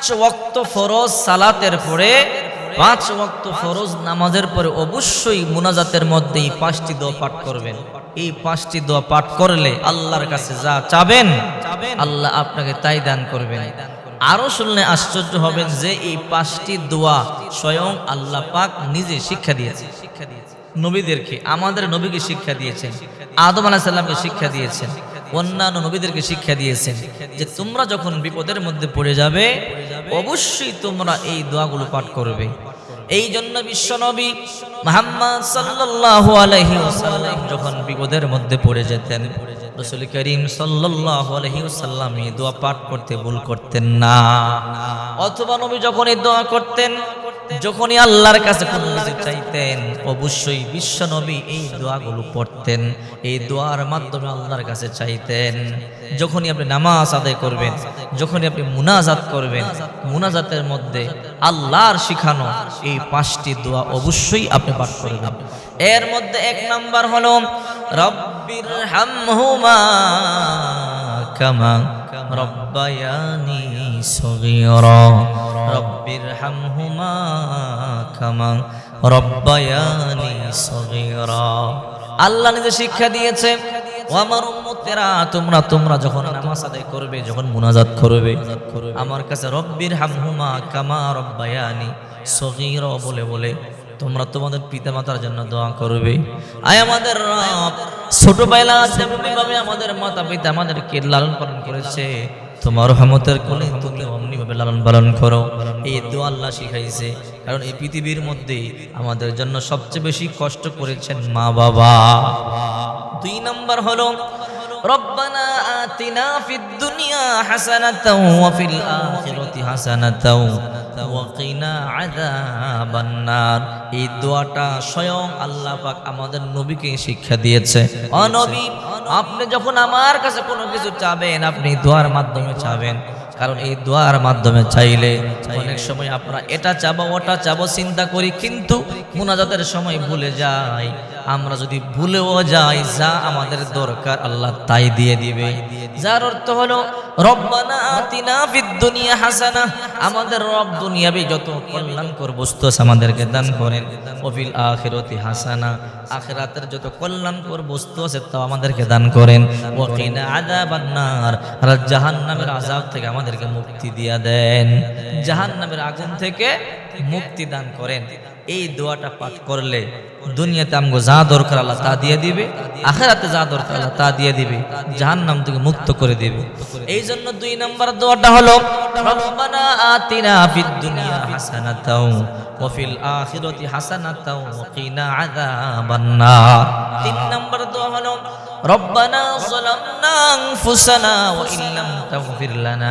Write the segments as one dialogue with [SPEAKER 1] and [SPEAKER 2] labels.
[SPEAKER 1] পাঁচ ওয়াক্ত ফরজ সালাতের পরে, পাঁচ ওয়াক্ত ফরজ নামাজের পরে অবশ্যই মুনাজাতের মধ্যে এই পাঁচটি দোয়া পাঠ করবেন। এই পাঁচটি দোয়া পাঠ করলে আল্লাহর কাছে যা চাবেন, আল্লাহ আপনাকে তাই দান করবেন। আরও শুনলে আশ্চর্য হবেন যে এই পাঁচটি দোয়া স্বয়ং আল্লাহ পাক নিজে শিক্ষা দিয়েছে শিক্ষা দিয়েছে নবীদেরকে, আমাদের নবীকে শিক্ষা দিয়েছেন। আদম আলাহ সাল্লামকে শিক্ষা দিয়েছেন। অন্যান্য নবীদেরকে শিক্ষা দিয়েছেন যে তোমরা যখন বিপদের মধ্যে পড়ে যাবে, অবশ্যই তোমরা এই দোয়াগুলো পাঠ করবে। এই জন্য বিশ্বনবী মোহাম্মদ সাল্লাল্লাহু আলাইহি ওয়াসাল্লাম যখন বিপদের মধ্যে পড়ে যেতেন, রসুল করিম সাল্লাল্লাহু আলাইহি এই দোয়া পাঠ করতে ভুল করতেন না। অথবা নবী যখন এই দোয়া করতেন যখনই আল্লাহর কাছে কোনো কিছু চাইতেন, অবশ্যই বিশ্ব নবী এই দোয়াগুলো পড়তেন, এই দোয়ার মাধ্যমে আল্লাহর কাছে চাইতেন। যখনই আপনি নামাজ আদায় করবেন, যখনই আপনি মুনাজাত করবেন, মুনাজাতের মধ্যে আল্লাহর শিখানো এই পাঁচটি দোয়া অবশ্যই আপনি পাঠ করবেন এর মধ্যে এক নাম্বার হলো, রব্বির হামহুমা কামা রব্বায়ানি সগীরা। রব্বির হামহুমা কামা রব্বায়ানি সগীরা। আল্লাহ নিজে শিক্ষা দিয়েছে ও আমার উম্মতেরা, তোমরা তোমরা যখন নামাজ আদায় করবে, যখন মুনাজাত করবে, আমার কাছে রব্বির হামহুমা কামা রব্বায়ানি সগীরা বলে বলে, তোমরা তোমাদের পিতা মাতার জন্য দোয়া করবে। আয় আমাদের রব ছোটবেলা যেমনিভাবে আমাদের মাতা পিতা আমাদেরকে লালন পালন করেছে তোমার রহমতের কোলে তুমি অমনিভাবে লালন পালন করো এই দোয়া আল্লাহ শিখাইছে কারণ এই পৃথিবীর মধ্যে আমাদের জন্য সবচেয়ে বেশি কষ্ট করেছেন মা বাবা দুই নাম্বার হলো ربنا آتنا في الدنيا حسنة وفي الآخرة حسنة وقنا عذاب النار এই দোয়াটা স্বয়ং আল্লাহ পাক আমাদের নবীকে শিক্ষা দিয়েছে ও নবী আপনি যখন আমার কাছে কোনো কিছু চাবেন, আপনি দোয়ার মাধ্যমে চাবেন। কারণ এই দোয়ার মাধ্যমে চাইলে অনেক সময় আমরা এটা চাবো, ওটা চাবো, চিন্তা করি, কিন্তু মুনাজাতের সময় ভুলে যাই। আমরা যদি ভুলেও যাই, যা আমাদের দরকার, আল্লাহ তাই দিয়ে দিবে। যার অর্থ হলো, রব্বানা আতিনা ফিদ দুনিয়া হাসানা। আমাদের রব দুনিয়াবি যত কল্যাণকর বস্তু আমাদেরকে দান করেন। ওফিল আখিরতি হাসানা, আখিরাতের যত কল্যাণকর বস্তু আছে তা আমাদেরকে দান করেন। ওয়াকিনা আযাবান নার আর জাহান্নামের আযাব থেকে আমাদেরকে মুক্তি দিয়া দেন। জাহান্নামের আগুন থেকে মুক্তি দান করেন। এই দোয়াটা পাঠ করলে দুনিয়াতে আমগো যা দরকার আল্লাহ তা দিয়ে দিবে, আখেরাতে যা দরকার আল্লাহ তা দিয়ে দিবে, জাহান্নাম থেকে মুক্ত করে দিবে। এই জন্য দুই নম্বর দোয়াটা হলো, রব্বানা আতিনা ফিদ দুনিয়া হাসানাতাও ওয়া ফিল আখিরাতি হাসানাতাও ওয়া কিনা আযাবান নার তিন নম্বর দোয়া হলো, রব্বানা যালামনা আনফুসানা ওয়া ইল্লাম তাগফির লানা।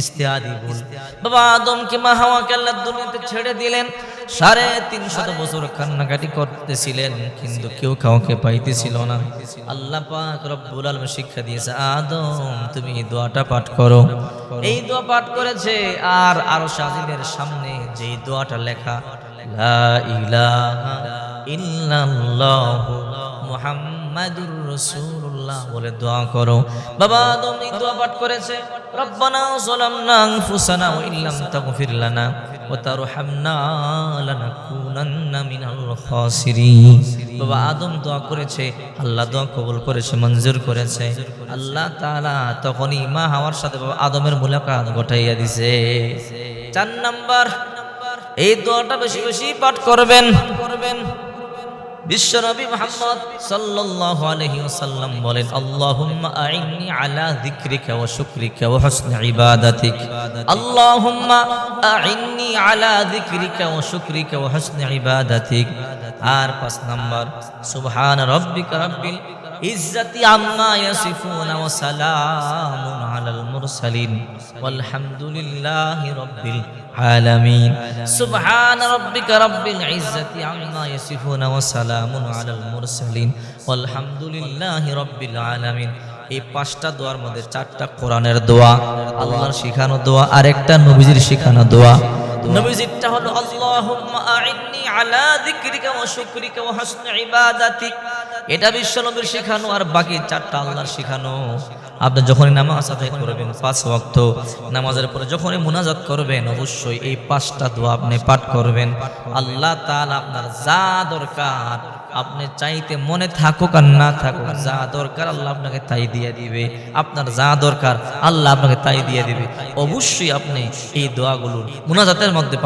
[SPEAKER 1] ইস্তেহাদি ভুল বাবা আদমকে, মা হাওয়াকে আল্লাহ দুনিয়াতে ছেড়ে দিলেন। সাড়ে তিন তিনশত বছর কান্নাকাটি করতেছিলেন, কিন্তু কেউ কাউকে পাইতেছিল না। আল্লাহ পাক রব্বুল আলম শিক্ষা দিয়েছে, আদম, তুমি এই দোয়াটা পাঠ করো। এই দোয়া পাঠ করেছে, আর আরও সাজিদের সামনে যেই দোয়াটা লেখা, লা ইলাহা ইল্লাল্লাহু মুহাম্মাদুর রাসূলুল্লাহ, বলে দোয়া করো। বাবা আদম এই দোয়া পাঠ করেছে, রব্বানা যালামনা আনফুসানা ওয়া ইল্লাম তাগফির লানা ওয়া তারহামনা লানাকুনান্না মিনাল খাসিরিন। বাবা, আদম দোয়া করেছে, আল্লাহ দোয়া কবুল করেছে, মঞ্জুর করেছে। আল্লাহ তাআলা তখনই মা হাওয়ার সাথে বাবা আদমের মুলাকাত ঘটাইয়া দিছে। চার নাম্বার, এই দোয়াটা বেশি বেশি পাঠ করবেন করবেন। বিশ্বনবী মোহাম্মদ সাল্লাল্লাহু আলাইহি ওয়াসাল্লাম বলেন, আল্লাহুম্মা আইন্নি আলা যিকরিকা ওয়া শুকরিকা ওয়া হুসনি ইবাদাতিক। আল্লাহুম্মা আইন্নি আলা যিকরিকা ওয়া শুকরিকা ওয়া হুসনি ইবাদাতিক। আর পাঁচ নাম্বার, সুবহান রাব্বিকা রাব্বিল ইজ্জতি আম্মা ইয়াসিফুন ওয়া সালামুন আলাল মুরসালিন। ওয়ালহামদুলিল্লাহি রাব্বিল আলামিন। সুবহান রাব্বিকা রাব্বিল ইজ্জতি আম্মা ইয়াসিফুন ওয়া সালামুন আলাল মুরসালিন। ওয়ালহামদুলিল্লাহি রাব্বিল আলামিন। এই পাঁচটা দোয়ার মধ্যে চারটা কোরআনের দোয়া, আল্লাহর শিখানো দোয়া আর একটা নবীজির শিখানো দোয়া। নবীজিরটা হলো আল্লাহুম্মা যিকরিকা ওয়া শুকরিকা ওয়া হাসনি ইবাদাতিক এটা শেখানো আর বাকি চারটা আল্লাহর শেখানো। আপনি যখনই নামাজ আদায় করবেন, পাঁচ ওয়াক্ত নামাজের পরে যখনই মুনাজাত করবেন, অবশ্যই এই পাঁচটা দোয়া আপনি পাঠ করবেন। আল্লাহ তাআলা আপনার যা দরকার, আপনি চাইতে মনে থাকুক আর না থাকুক, যা দরকার আল্লাহ আপনাকে তাই দিয়ে দিবে। আপনার যা দরকার আল্লাহ আপনাকে তাই দিয়ে দিবে। অবশ্যই আপনি এই দোয়াগুলো মুনাজাতের মধ্যে